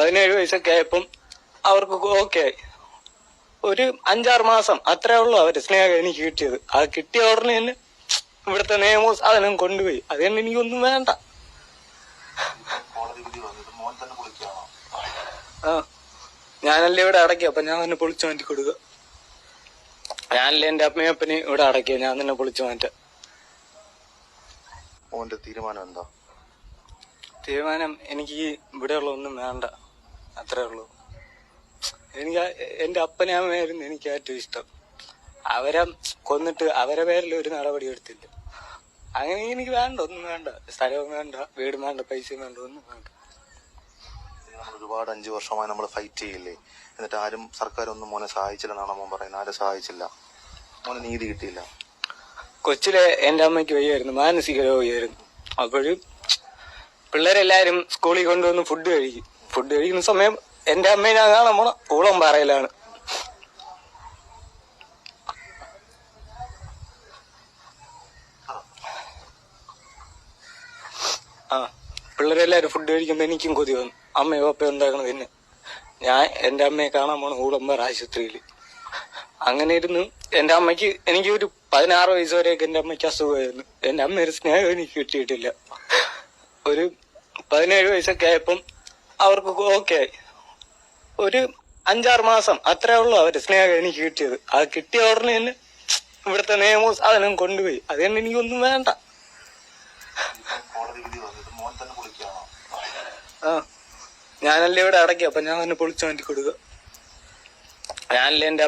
പതിനേഴ് വയസ്സൊക്കെ ആയപ്പം അവർക്ക് ഓക്കെ. ആയി ഒരു അഞ്ചാറ് മാസം അത്രേ ഉള്ളൂ അവർ സ്നേഹം എനിക്ക് കിട്ടിയത്. അത് കിട്ടിയ ഉടനെ തന്നെ ഇവിടുത്തെ നിയമവും സാധനം കൊണ്ടുപോയി. അതുകൊണ്ട് എനിക്കൊന്നും വേണ്ട. ആ. ഞാനല്ലേ ഇവിടെ അടക്കി അപ്പൊ ഞാൻ തന്നെ പൊളിച്ചു മാറ്റി കൊടുക്കുക. ഞാനല്ലേ എന്റെ അമ്മയും അപ്പനെ ഇവിടെ അടക്കിയ ഞാൻ തന്നെ പൊളിച്ചു മാറ്റാം. തീരുമാനം എന്താ? തീരുമാനം എനിക്ക് ഇവിടെയുള്ള ഒന്നും വേണ്ട. അത്രേ ഉള്ളൂ. എനിക്ക് എന്റെ എന്റെ അപ്പനെ അമ്മയായിരുന്നു എനിക്ക് ഏറ്റവും ഇഷ്ടം. അവരെ കൊന്നിട്ട് അവരെ പേരിൽ ഒരു നടപടി എടുത്തില്ല. അങ്ങനെ എനിക്ക് വേണ്ട ഒന്നും വേണ്ട. സ്ഥലവും വേണ്ട വീടും വേണ്ട പൈസയും വേണ്ട ഒന്നും വേണ്ട. ഒരുപാട് അഞ്ചു വർഷമായി നമ്മൾ ഫൈറ്റ് ചെയ്യില്ലേ? എന്നിട്ട് ആരും സർക്കാർ ഒന്നും മോനെ സഹായിച്ചില്ലെന്നാണ് മോൻ പറയുന്നത്. ആരും സഹായിച്ചില്ല? മോനെ നീതി കിട്ടിയില്ല. കൊച്ചിലെ എന്റെ അമ്മയ്ക്ക് വയ്യായിരുന്നു മാനസിക രോഗിയായിരുന്നു. അപ്പോഴും പിള്ളേരെല്ലാരും സ്കൂളിൽ കൊണ്ടുവന്ന് ഫുഡ് കഴിക്കും. ഫുഡ് കഴിക്കുന്ന സമയം എന്റെ കാണാൻ പോണ ഊളം പാറയിലാണ്. ആ പിള്ളേരെല്ലാരും ഫുഡ് കഴിക്കുമ്പോ എനിക്കും കൊതി വന്നു. അമ്മയോ അപ്പയോ ഉണ്ടാക്കണത് പിന്നെ? ഞാൻ എന്റെ അമ്മയെ കാണാൻ പോണ ഊളമ്പാറ ആശുപത്രിയിൽ അങ്ങനെ ഇരുന്ന് എന്റെ അമ്മയ്ക്ക് എനിക്ക് ഒരു പതിനാറ് വയസ്സ് വരെയൊക്കെ എന്റെ അമ്മയ്ക്ക് അസുഖമായിരുന്നു. എന്റെ അമ്മയുടെ സ്നേഹം എനിക്ക് കിട്ടിയിട്ടില്ല. ഒരു പതിനേഴ് വയസ്സൊക്കെ ആയപ്പം അവർക്ക് ഓക്കെ. ആയി ഒരു അഞ്ചാറ് മാസം അത്രേ ഉള്ളൂ അവർ സ്നേഹം എനിക്ക് കിട്ടിയത്. അത് കിട്ടിയ ഉടനെ തന്നെ ഇവിടുത്തെ നിയമവും സാധനം കൊണ്ടുപോയി. അത് തന്നെ എനിക്കൊന്നും വേണ്ട. ആ. ഞാനല്ലേ ഇവിടെ അടക്കി അപ്പൊ ഞാൻ തന്നെ പൊളിച്ചു മാറ്റി കൊടുക്കുക. ഞാനല്ലേ എന്റെ